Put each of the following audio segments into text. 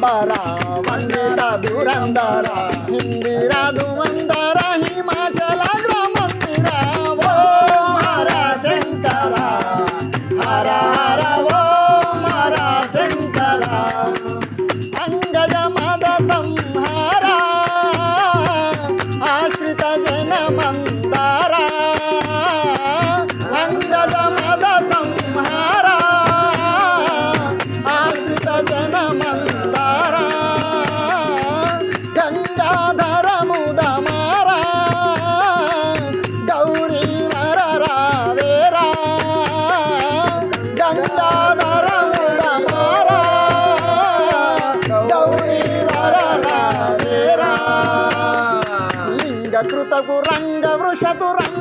దిగంబర వందిత దురందర హిందిర దువందర హిమాచల గ్రామందిర. ఓ హర శంకర హర హర ఓ హర శంకర. అంగజ మద సంహార ఆశ్రిత జనమంద adorando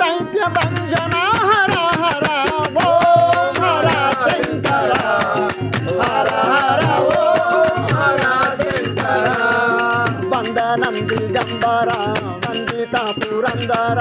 దైత్య భంజన హర హర ఓం హర శంకర హర హర ఓం హర శంకర వందనం దిగంబర వందిత పురందర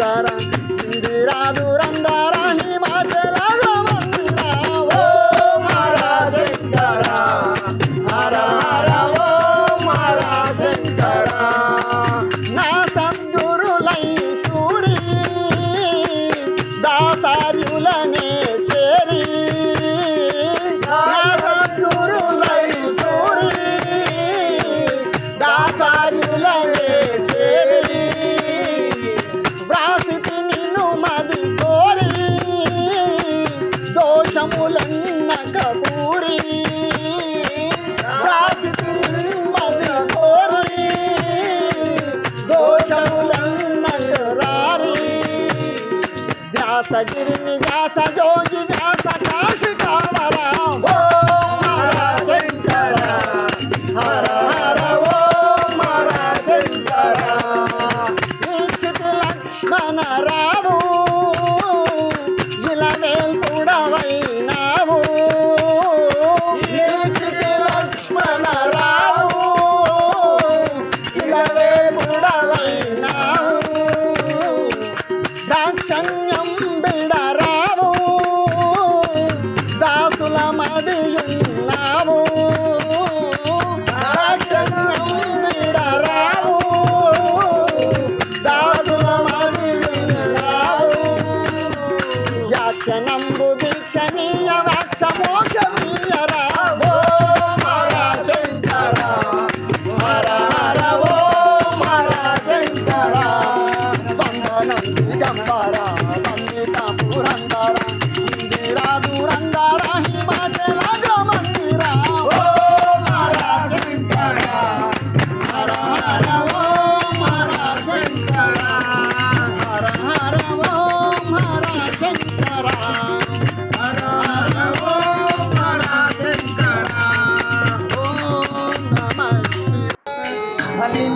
Sara. さぎりにがさ上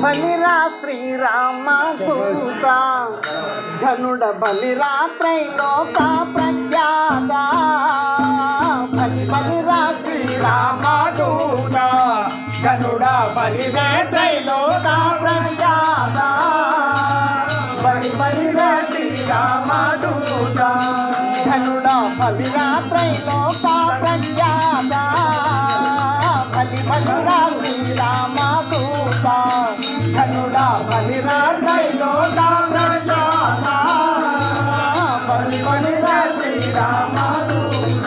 బలిరా శ్రీరామ దూత. ఘనుడ బలిరా త్రైలోక ప్రఖ్యాత. బలి బలిరా శ్రీరామ దూత. ఘనుడ బలిరా త్రైలోక ప్రఖ్యాత. బలి బలిరా శ్రీరామ దూత. ఘనుడ బలిరా త్రైలోక ప్రఖ్యాత. బలి బలిరా శ్రీరామ దూత ధనుడా బలి త్రైలోక ప్రఖ్యాత బలి శ్రీరామ దూత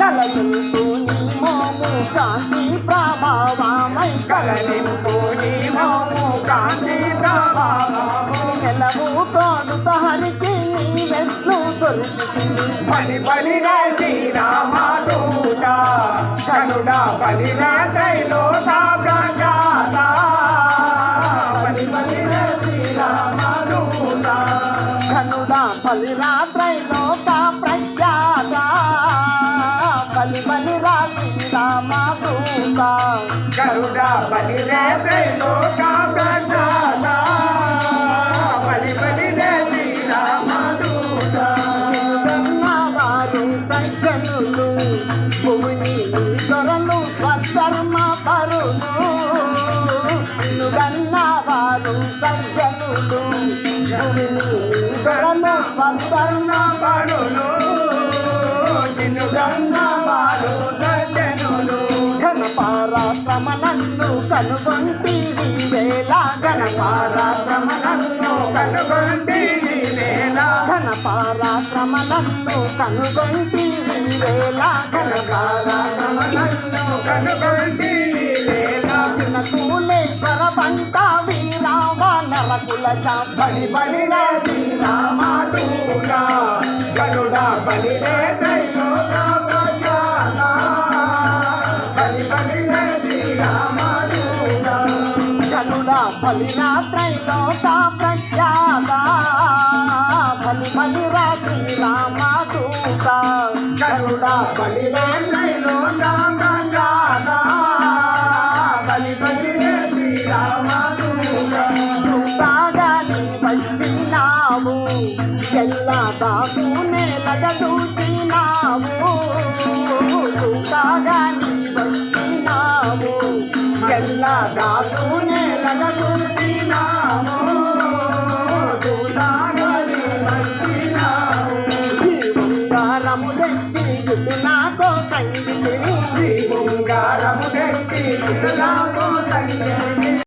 కలయుంటూ నీ మోము కాంతి బలి బలిరా శ్రీరామ దూత. కనుడ బలిరా త్రైలోక ప్రజాత బలి బలిరా శ్రీరామ దూత. బలిరా త్రైలోక ప్రఖ్యాత. బలి బలిరా శ్రీరామ దూత. గరుడ త్రైలోక ప్రసాద ఘనపారాశ్రమనన్ను కనుగొంటివి వేళ ఘనపారాశ్రమనన్ను కనుగొంటిని వేళ. ఘనపారాశ్రమనన్ను కనుగొంటివి వేళ ఘనపారాశ్రమ నన్ను కనుగొంటిని వేళ. కూలేశ్వర పంట వీరావ నరకుల బలి బలిరా శ్రీరామదూత గరుడ బలిరే త్రైలోక కనుడ బలిరా త్రైలోక ప్రఖ్యాత బలి బలిరా శ్రీరామ దూత గరుడ బలిరే త్రైలోక ప్రసాద బలి బలిరే శ్రీరామదూత దూతగాని వచ్చినావు. ఎల్లా దాసు ఎల్లా దాసు నేలగ దూచినావు ఈ ఉంగారము తెచ్చి ఇటు నాకో సంగీతిని. బంగారము తెచ్చి నాకు సంగతి